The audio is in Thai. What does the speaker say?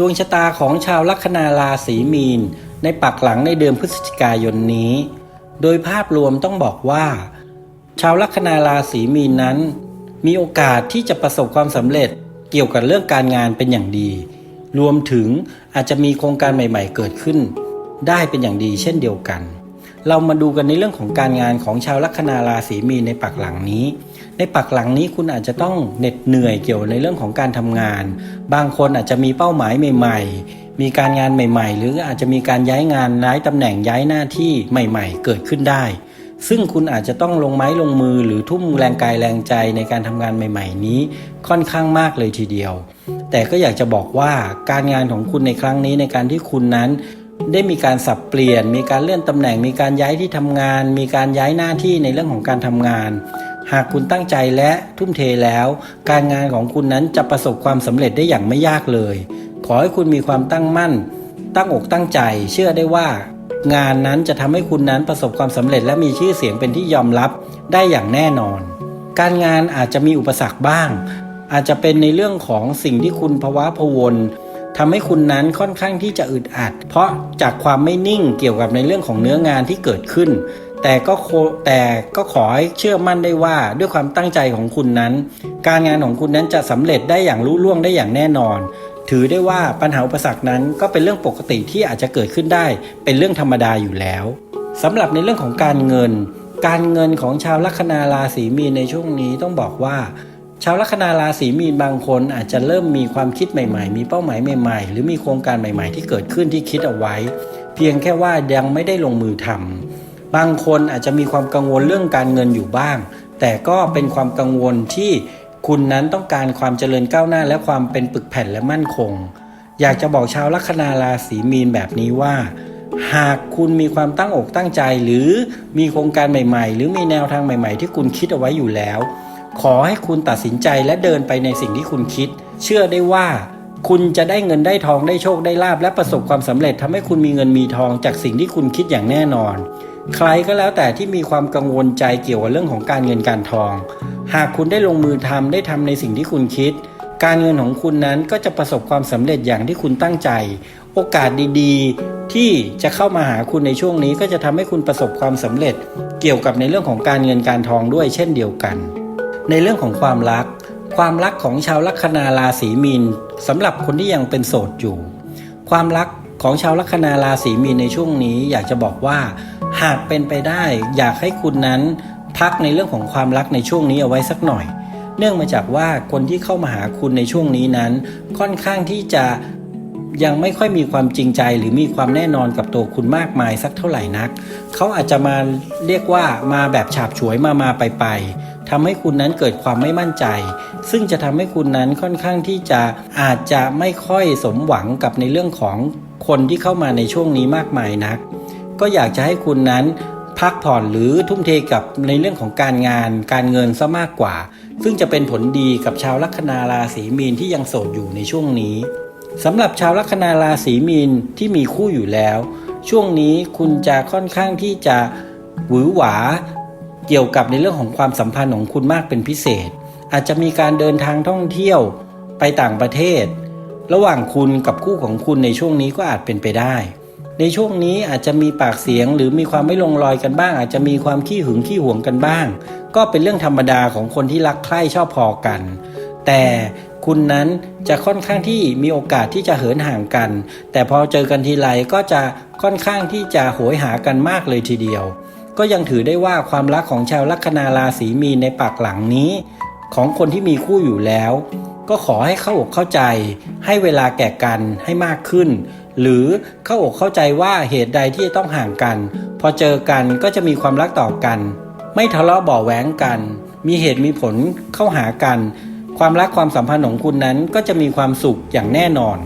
ดวงชะตาของชาวลัคนาราศีมีน ในปักหลังในเดือนพฤศจิกายนนี้ โดยภาพรวมต้องบอกว่า ชาวลัคนาราศีมีนนั้น มีโอกาสที่จะประสบความสำเร็จเกี่ยวกับเรื่องการงานเป็นอย่างดี รวมถึงอาจจะมีโครงการใหม่ ๆ เกิดขึ้น ได้เป็นอย่างดีเช่นเดียวกัน เรามาดูกันในเรื่องของการงานของชาวลัคนาราศีมีนในปักหลังนี้ ในปักหลังนี้คุณอาจจะต้องเหน็ดเหนื่อยเกี่ยวในเรื่องของการทำงาน บางคนอาจจะมีเป้าหมายใหม่ ๆ มีการงานใหม่ ๆ หรืออาจจะมีการย้ายงานย้ายตำแหน่งย้ายหน้าที่ใหม่ ๆ เกิดขึ้นได้ ซึ่งคุณอาจจะต้องลงไม้ลงมือหรือทุ่มแรงกายแรงใจในการทำงานใหม่ ๆ นี้ค่อนข้างมากเลยทีเดียว แต่ก็อยากจะบอกว่าการงานของคุณในครั้งนี้ในการที่คุณนั้นได้มีการสับเปลี่ยน มีการเลื่อนตำแหน่ง มีการย้ายที่ทำงาน มีการย้ายหน้าที่ในเรื่องของการทำงาน หากคุณตั้งใจและทุ่มเทแล้ว การงานของคุณนั้นจะประสบความสำเร็จได้อย่างไม่ยากเลย ขอให้คุณมีความตั้งมั่น ตั้งอกตั้งใจ เชื่อได้ว่า งานนั้นจะทำให้คุณนั้นประสบความสำเร็จและมีชื่อเสียงเป็นที่ยอมรับได้อย่างแน่นอน การงานอาจจะมีอุปสรรคบ้าง อาจจะเป็นในเรื่องของสิ่งที่คุณภาวะพวนทำให้คุณนั้นค่อนข้างที่จะอึดอัด เพราะจากความไม่นิ่งเกี่ยวกับในเรื่องของเนื้องานที่เกิดขึ้น แต่ก็แต่ก็ขอให้เชื่อมั่นได้ว่าด้วยความตั้งใจของคุณนั้น การงานของคุณนั้นจะสำเร็จได้อย่างรุ่ล่วงได้อย่างแน่นอน ถือได้ว่าปัญหาอุปสรรคนั้นก็เป็นเรื่องปกติที่อาจจะเกิดขึ้นได้ เป็นเรื่องธรรมดาอยู่แล้วสำหรับในเรื่องของการเงิน การเงินของชาวลัคนาราศีมีนในช่วงนี้ต้องบอกว่า ชาวลัคนาราศีมีนบางคนอาจจะเริ่มมีความคิดใหม่ ๆ มีเป้าหมายใหม่ ๆ หรือมีโครงการใหม่ ๆ ที่เกิดขึ้นที่คิดเอาไว้ เพียงแค่ว่ายังไม่ได้ลงมือทำ บางคนอาจจะมีความกังวลเรื่องการเงินอยู่บ้าง แต่ก็เป็นความกังวลที่คุณนั้นต้องการความเจริญก้าวหน้าและความเป็นปึกแผ่นและมั่นคง อยากจะบอกชาวลัคนาราศีมีนแบบนี้ว่า หากคุณมีความตั้งอกตั้งใจ หรือมีโครงการใหม่ ๆ หรือมีแนวทางใหม่ ๆ ที่คุณคิดเอาไว้อยู่แล้ว ขอให้คุณตัดสินใจและเดินไปในสิ่งที่คุณคิด เชื่อได้ว่า คุณจะได้เงินได้ทองได้โชคได้ลาบและประสบความสำเร็จทำให้คุณมีเงินมีทองจากสิ่งที่คุณคิดอย่างแน่นอน ใครก็แล้วแต่ที่มีความกังวลใจเกี่ยวกับเรื่องของการเงินการทอง หากคุณได้ลงมือทำได้ทำในสิ่งที่คุณคิด การเงินของคุณนั้นก็จะประสบความสำเร็จอย่างที่คุณตั้งใจ โอกาสดีๆ ที่จะเข้ามาหาคุณในช่วงนี้ก็จะทำให้คุณประสบความสำเร็จ เกี่ยวกับในเรื่องของการเงินการทองด้วยเช่นเดียวกัน ในเรื่องของความรัก ความรักของชาวลัคนาราศีมีนสำหรับคนที่ยังเป็นโสดอยู่ ความรักของชาวลัคนาราศีมีนในช่วงนี้อยากจะบอกว่า หากเป็นไปได้ อยากให้คุณนั้นพักในเรื่องของความรักในช่วงนี้เอาไว้สักหน่อย เนื่องมาจากว่าคนที่เข้ามาหาคุณในช่วงนี้นั้น ค่อนข้างที่จะยังไม่ค่อยมีความจริงใจหรือมีความแน่นอนกับตัวคุณมากมายสักเท่าไหร่นัก เขาอาจจะมาเรียกว่ามาแบบฉาบฉวยมามาไปไปทำให้คุณนั้นเกิดความไม่มั่นใจ ซึ่งจะทำให้คุณนั้นค่อนข้างที่จะอาจจะไม่ค่อยสมหวังกับในเรื่องของคนที่เข้ามาในช่วงนี้มากมายนัก ก็อยากจะให้คุณนั้นพักผ่อนหรือทุ่มเทกับในเรื่องของการงานการเงินซะมากกว่า ซึ่งจะเป็นผลดีกับชาวลัคนาราศีมีนที่ยังโสดอยู่ในช่วงนี้สำหรับชาวลัคนาราศีมีนที่มีคู่อยู่แล้ว ช่วงนี้คุณจะค่อนข้างที่จะหวือหวาเกี่ยวกับในเรื่องของความสัมพันธ์ของคุณมากเป็นพิเศษ อาจจะมีการเดินทางท่องเที่ยวไปต่างประเทศ ระหว่างคุณกับคู่ของคุณในช่วงนี้ก็อาจเป็นไปได้ ในช่วงนี้อาจจะมีปากเสียง หรือมีความไม่ลงรอยกันบ้าง อาจจะมีความขี้หึงขี้หวงกันบ้าง ก็เป็นเรื่องธรรมดาของคนที่รักใคร่ชอบพอกัน แต่คุณนั้นจะค่อนข้างที่มีโอกาสที่จะเหินห่างกัน แต่พอเจอกันทีไรก็จะค่อนข้างที่จะโหยหากันมากเลยทีเดียว ก็ยังถือได้ว่าความรักของชาวลัคนาราศีมีนในปากหลังนี้ ของคนที่มีคู่อยู่แล้ว ก็ขอให้เข้าอกเข้าใจ ให้เวลาแก่กันให้มากขึ้น หรือเข้าอกเข้าใจว่าเหตุใดที่ต้องห่างกัน พอเจอกันก็จะมีความรักต่อกัน ไม่ทะเลาะบ่อแหวงกัน มีเหตุมีผลเข้าหากัน ความรักความสัมพันธ์ของคุณนั้นก็จะมีความสุขอย่างแน่นอน